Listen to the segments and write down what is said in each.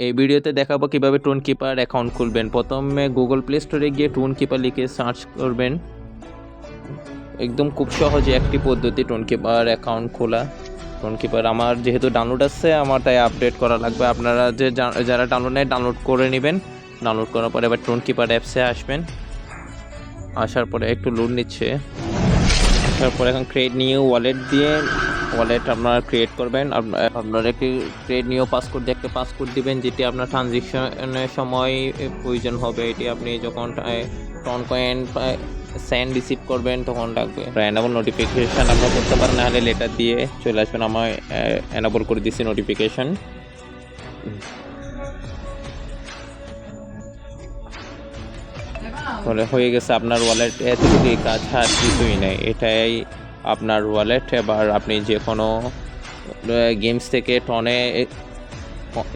এই ভিডিওতে দেখাবো কীভাবে টোন কিপার অ্যাকাউন্ট খুলবেন। প্রথমে গুগল প্লে স্টোরে গিয়ে টোন কিপার লিখে সার্চ করবেন। একদম খুব সহজে একটি পদ্ধতি টোন কিপার অ্যাকাউন্ট খোলা। টোন কিপার আমার যেহেতু ডাউনলোড আছে আমার তাই আপডেট করা লাগবে। আপনারা যে যারা ডাউনলোড নেয় ডাউনলোড করে নেবেন। ডাউনলোড করার পরে এবার টোন কিপার অ্যাপসে আসবেন। আসার পরে একটু লোড নিচ্ছে। আসার পরে এখন ক্রিয়েট নিউ ওয়ালেট দিয়ে ওয়ালেট আপনারা ক্রিয়েট করবেন। আপ- আপনার একটি ক্রিয়েট নিউ পাসকোড দিয়ে একটা পাসকোড দিবেন, যেটি আপনার ট্রানজেকশনের সময় প্রয়োজন হবে। এটি আপনি যখন টন কয়েন সেন্ড রিসিভ করবেন, তখন লাগবে। এনাবল নোটিফিকেশান আপনার করতে পারেন, নাহলে লেটার দিয়ে চলে আসবেন আমার এনাবল করে দিচ্ছি নোটিফিকেশান হয়ে গেছে আপনার ওয়ালেট এতটুকুই কাজ, আর কিছুই নেই। এটাই আপনার ওয়ালেট এবার আপনি যে কোনো গেমস থেকে টনে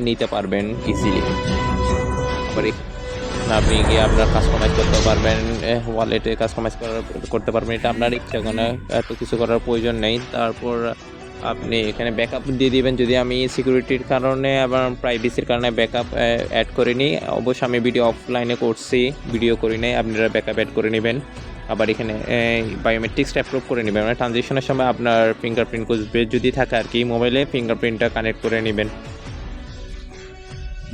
নিতে পারবেন ইজিলি আপনি গিয়ে আপনার কাস্টমাইজ করতে পারবেন ওয়ালেটে কাস্টমাইজ করতে পারবেন। এটা আপনার ইচ্ছা কোনো, এত কিছু করার প্রয়োজন নেই। তারপর আপনি এখানে ব্যাকআপ দিয়ে দিবেন। যদি আমি সিকিউরিটির কারণে আবার প্রাইভেসির কারণে ব্যাকআপ অ্যাড করিনি, অবশ্যই আমি ভিডিও অফলাইনে করছি ভিডিও করি নাই আপনারা ব্যাকআপ অ্যাড করে নেবেন। আবার এখানে বায়োমেট্রিক্সটা অ্যাপ্রুভ করে নেবেন। মানে ট্রানজেকশনের সময় আপনার ফিঙ্গারপ্রিন্ট খুঁজবে যদি থাকে আর কি মোবাইলে ফিঙ্গারপ্রিন্টটা কানেক্ট করে নেবেন।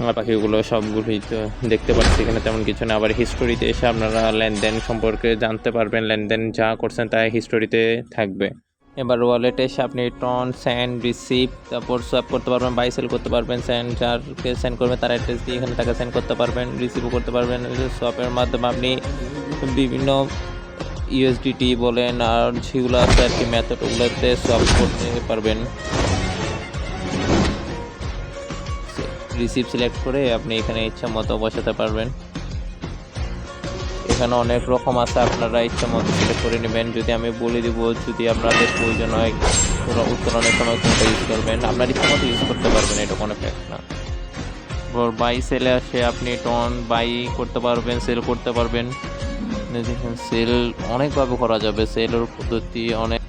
আমার পাখিগুলো সবগুলোই তো দেখতে পাচ্ছি, এখানে তেমন কিছু না। আবার হিস্টোরিতে এসে আপনারা লেনদেন সম্পর্কে জানতে পারবেন, লেনদেন যা করছেন তা হিস্টোরিতে থাকবে। এবার ওয়ালেটে এসে আপনি টন স্যান্ড রিসিভ তারপর সোয়াপ করতে পারবেন বাই সেল করতে পারবেন স্যান্ড যারকে সেন্ড করবেন, তার অ্যাড্রেস দিয়ে এখানে টাকা সেন্ড করতে পারবেন রিসিভও করতে পারবেন। সোয়াপের মাধ্যমে আপনি বিভিন্ন ইউএসডিটি বলেন, আর যেগুলো আছে আর কি মেথড ওগুলোতে সোয়াপ করতে পারবেন। রিসিভ সিলেক্ট করে আপনি এখানে ইচ্ছা মতো বসাতে পারবেন। এখানে অনেক রকম আছে, আপনারা ইচ্ছা মতো সিলেক্ট করে নেবেন। যদি আমি বলে দিব, যদি আপনাদের প্রয়োজন হয়, কোনো উত্তোলনের সময় কোনটা ইউজ করবেন, আপনার ইচ্ছা মতো ইউজ করতে পারবেন, এটা কোনো ফ্যাক্ট না। বাই সেলে আসে, আপনি টন বাই করতে পারবেন সেল করতে পারবেন। সেল অনেকভাবে করা যাবে সেলের পদ্ধতি অনেক